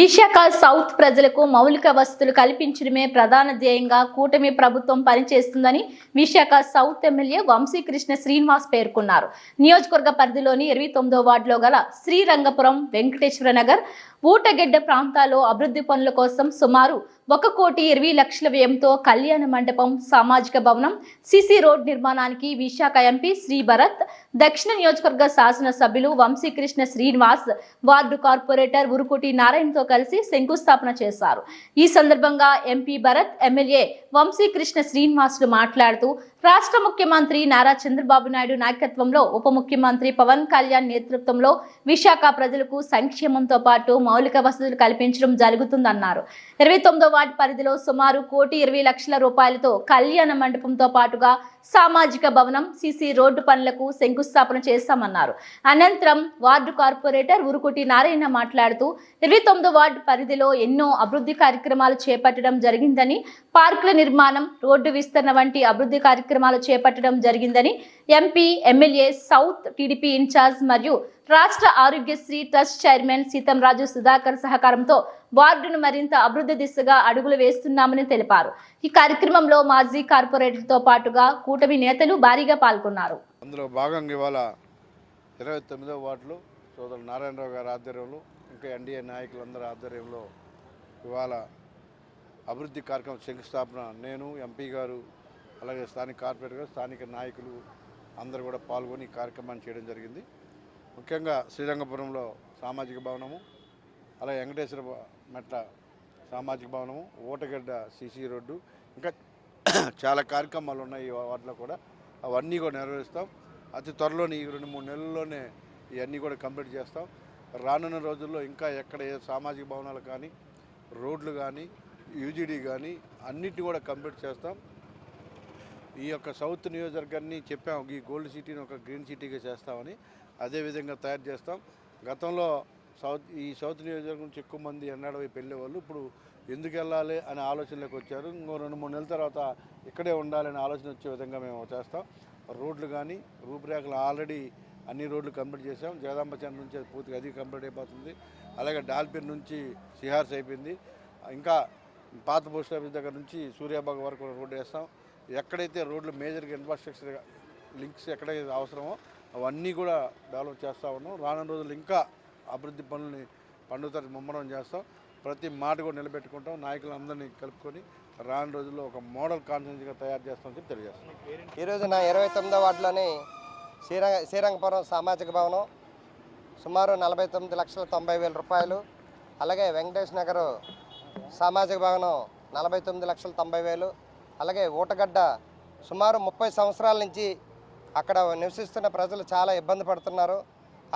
Visakha south ప్రజలకు మౌలిక వసతులు కల్పించడమే ప్రధాన ధ్యేయంగా కూటమి ప్రభుత్వం పనిచేస్తుందని విశాఖ సౌత్ ఎమ్మెల్యే వంశీకృష్ణ శ్రీనివాస్ పేర్కొన్నారు. నియోజకవర్గ పరిధిలోని ఇరవై తొమ్మిదో వార్డులో గల శ్రీరంగపురం వెంకటేశ్వర నగర్ ఊటగెడ్డ ప్రాంతాల్లో అభివృద్ధి పనుల కోసం సుమారు ఒక కోటి ఇరవై లక్షల వ్యయంతో కళ్యాణ మండపం సామాజిక భవనం సిసి రోడ్ నిర్మాణానికి విశాఖ ఎంపీ శ్రీ భరత్ దక్షిణ నియోజకవర్గ శాసనసభ్యులు వంశీకృష్ణ శ్రీనివాస్ వార్డు కార్పొరేటర్ ఉరుకుటి నారాయణతో కలిసి శంకుస్థాపన చేశారు. ఈ సందర్భంగా ఎంపీ భరత్ ఎమ్మెల్యే వంశీకృష్ణ శ్రీనివాసులు మాట్లాడుతూ రాష్ట్ర ముఖ్యమంత్రి నారా చంద్రబాబు నాయుడు నాయకత్వంలో ఉప ముఖ్యమంత్రి పవన్ కళ్యాణ్ నేతృత్వంలో విశాఖ ప్రజలకు సంక్షేమంతో పాటు మౌలిక వసతులు కల్పించడం జరుగుతుందన్నారు. ఇరవై తొమ్మిదో వార్డు పరిధిలో సుమారు కోటి ఇరవై లక్షల రూపాయలతో కళ్యాణ మండపంతో పాటుగా సామాజిక భవనం సిసి రోడ్డు పనులకు శంకుస్థాపన చేస్తామన్నారు అనంతరం వార్డు కార్పొరేటర్ ఉరుకుటి నారాయణ మాట్లాడుతూ ఇరవై తొమ్మిదో వార్డు పరిధిలో ఎన్నో అభివృద్ధి కార్యక్రమాలు చేపట్టడం జరిగిందని పార్కుల నిర్మాణం రోడ్డు విస్తరణ వంటి అభివృద్ధి కార్యక్రమాలు చేపట్టడం జరిగిందని MP MLA south TDP incharge మరియు రాష్ట్ర ఆరోగ్యశ్రీ ట్రస్ట్ చైర్మన్ సీతంరాజు సుధాకర్ సహకారంతో వార్డును మరింత అభివృద్ధి దిశగా అడుగులు వేస్తున్నామని తెలిపారు. ఈ కార్యక్రమంలో మాజీ కార్పొరేటర్తో పాటుగా కూటమి నేతలు భారీగా పాల్గొన్నారు. అందులో భాగంగా ఇవాళ ఇరవై తొమ్మిదో వార్డులో సోదరు నారాయణరావు గారి ఆధ్వర్యంలో ఇంకా ఎన్డీఏ నాయకులందరి ఆధ్వర్యంలో ఇవాళ అభివృద్ధి కార్యక్రమం శంకుస్థాపన నేను ఎంపీ గారు అలాగే స్థానిక కార్పొరేటర్ గారు స్థానిక నాయకులు అందరూ కూడా పాల్గొని ఈ కార్యక్రమాన్ని చేయడం జరిగింది. ముఖ్యంగా శ్రీరంగపురంలో సామాజిక భవనము అలాగే వెంకటేశ్వర మెట్ల సామాజిక భవనము ఓటగడ్డ సిసి రోడ్డు ఇంకా చాలా కార్యక్రమాలు ఉన్నాయి ఈ వాటిలో కూడా. అవన్నీ కూడా నెరవేరుస్తాం. అతి త్వరలోనే ఈ రెండు మూడు నెలల్లోనే ఇవన్నీ కూడా కంప్లీట్ చేస్తాం. రానున్న రోజుల్లో ఇంకా ఎక్కడ ఏ సామాజిక భవనాలు కానీ రోడ్లు కానీ యూజీడీ కానీ అన్నిటి కూడా కంప్లీట్ చేస్తాం. ఈ యొక్క సౌత్ నియోజకవర్గాన్ని చెప్పాం ఈ గోల్డ్ సిటీని ఒక గ్రీన్ సిటీగా చేస్తామని అదే విధంగా తయారు చేస్తాం. గతంలో సౌత్ ఈ సౌత్ నియోజకవర్గం నుంచి ఎక్కువ మంది ఎన్నడవి పెళ్ళేవాళ్ళు వెళ్ళేవాళ్ళు ఇప్పుడు ఎందుకు వెళ్ళాలి అనే ఆలోచనలోకి వచ్చారు. ఇంకో రెండు మూడు నెలల తర్వాత ఇక్కడే ఉండాలనే ఆలోచన వచ్చే విధంగా మేము చేస్తాం. రోడ్లు కానీ రూపురేఖలు ఆల్రెడీ అన్ని రోడ్లు కంప్లీట్ చేసాం జగదాంబచంద్ర నుంచి అది పూర్తిగా అది కంప్లీట్ అయిపోతుంది. అలాగే డాల్పిన్ నుంచి సిహార్స్ అయిపోయింది. ఇంకా పాత పోస్ట్ ఆఫీస్ దగ్గర నుంచి సూర్యాబాగ్ వరకు రోడ్డు వేస్తాం. ఎక్కడైతే రోడ్లు మేజర్గా ఇన్ఫ్రాస్ట్రక్చర్ లింక్స్ ఎక్కడైతే అవసరమో అవన్నీ కూడా డెవలప్ చేస్తూ ఉన్నాం. రానున్న రోజులు ఇంకా అభివృద్ధి పనులని పండుగ ముమ్మరం చేస్తాం. ప్రతి మాట కూడా నిలబెట్టుకుంటాం. నాయకులందరినీ కలుపుకొని రాను రోజుల్లో ఒక మోడల్ కాన్ఫరెన్స్గా తయారు చేస్తామని చెప్పి తెలియజేస్తాం ఈరోజు నా ఇరవై తొమ్మిదో వార్డులోనే శ్రీరంగ శ్రీరంగపురం సామాజిక భవనం సుమారు నలభై తొమ్మిది లక్షల తొంభై వేల రూపాయలు. అలాగే వెంకటేష్ నగర్ సామాజిక భవనం నలభై తొమ్మిది లక్షల తొంభై వేలు. అలాగే ఊటగడ్డ సుమారు ముప్పై సంవత్సరాల నుంచి అక్కడ నివసిస్తున్న ప్రజలు చాలా ఇబ్బంది పడుతున్నారు.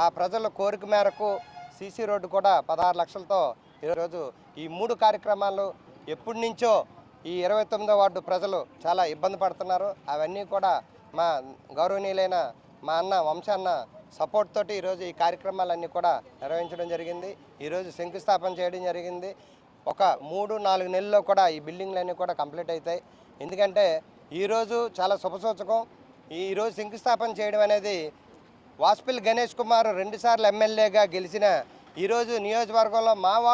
ఆ ప్రజల కోరిక మేరకు సీసీ రోడ్డు కూడా పదహారు లక్షలతో ఈరోజు ఈ మూడు కార్యక్రమాలు ఎప్పటి నుంచో ఈ ఇరవై తొమ్మిదో వార్డు ప్రజలు చాలా ఇబ్బంది పడుతున్నారు. అవన్నీ కూడా మా గౌరవనీయులైన మా అన్న వంశాన్న సపోర్ట్ తోటి ఈరోజు ఈ కార్యక్రమాలన్నీ కూడా నిర్వహించడం జరిగింది. ఈరోజు శంకుస్థాపన చేయడం జరిగింది. ఒక మూడు నాలుగు నెలల్లో కూడా ఈ బిల్డింగ్లన్నీ కూడా కంప్లీట్ అవుతాయి. ఎందుకంటే ఈరోజు చాలా శుభసూచకం ఈరోజు శంకుస్థాపన చేయడం అనేది వాసుపల్లి గణేష్ కుమార్ రెండుసార్లు ఎమ్మెల్యేగా గెలిచిన ఈరోజు నియోజకవర్గంలో మా